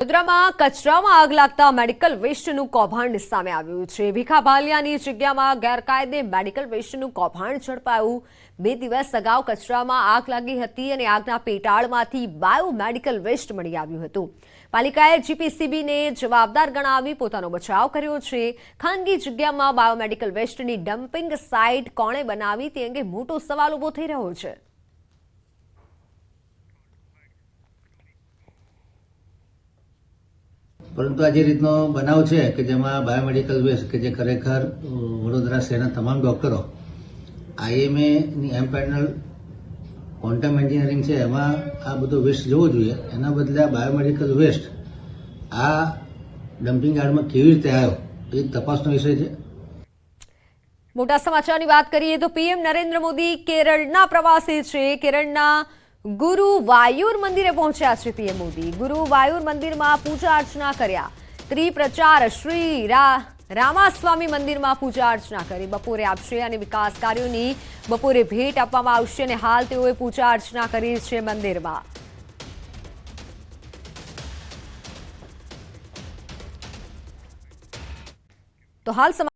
વડોદરામાં કચરામાં આગ લાગતા મેડિકલ વેસ્ટનું કૌભાંડ સામે આવ્યું છે. ભીખા ભાલિયાની જગ્યામાં ગેરકાયદે મેડિકલ વેસ્ટનું કૌભાંડ ઝડપાયું. બે દિવસ અગાઉ કચરામાં આગ લાગી હતી અને આગના પેટાળમાંથી બાયો મેડિકલ વેસ્ટ મળી આવ્યું હતું. પાલિકાએ જીપીસીબીને જવાબદાર ગણાવી પોતાનો બચાવ કર્યો છે. ખાનગી જગ્યામાં બાયોમેડિકલ વેસ્ટની ડમ્પિંગ સાઇટ કોણે બનાવી તે અંગે મોટો સવાલ ઊભો થઈ રહ્યો છે. પરંતુ આ જે રીતનો બનાવ છે કે જેમાં બાયોમેડિકલ વેસ્ટ કે જે ખરેખર વડોદરા શહેરના તમામ ડૉક્ટરો આઈએમએની એમ પેનલ ક્વોન્ટમ એન્જિનિયરિંગ છે, એમાં આ બધો વેસ્ટ જવો જોઈએ. એના બદલે આ બાયોમેડિકલ વેસ્ટ આ ડમ્પિંગ યાર્ડમાં કેવી રીતે આવ્યો, એ તપાસનો વિષય છે. મોટા સમાચારની વાત કરીએ તો પીએમ નરેન્દ્ર મોદી કેરળના પ્રવાસે છે. કેરળના ગુરુવાયુર મંદિરે પહોંચ્યા છે પીએમ મોદી. ગુરુવાયુર મંદિરમાં પૂજા અર્ચના કર્યા. ત્રિપ્રચાર શ્રી રામાસ્વામી મંદિરમાં પૂજા અર્ચના કરી. બપોરે આપશે અને વિકાસ કાર્યોની બપોરે ભેટ આપવામાં આવશે અને હાલ તેઓએ પૂજા અર્ચના કરી છે મંદિરમાં. તો હાલ